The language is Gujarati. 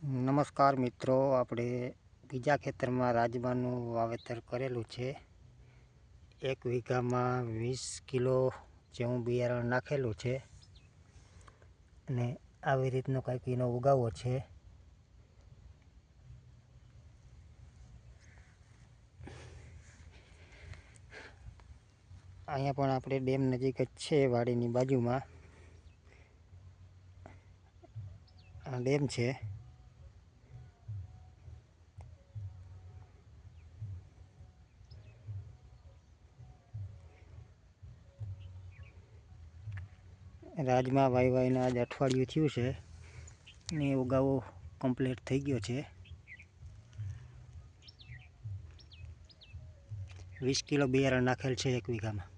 નમસ્કાર મિત્રો, આપણે બીજા ખેતરમાં રાજમાનું વાવેતર કરેલું છે. એક વીઘામાં વીસ કિલો જેવું બિયારણ નાખેલું છે અને આવી રીતનો કંઈક એનો ઉગાવો છે. અહીંયા પણ આપણે ડેમ નજીક જ છે, વાડીની બાજુમાં. આ ડેમ છે. રાજમાં વાઈ વાઈને આજ અઠવાડિયું થયું છે ને ઉગાવો કમ્પ્લીટ થઈ ગયો છે. વીસ કિલો બિયારણ નાખેલ છે એક વીઘામાં.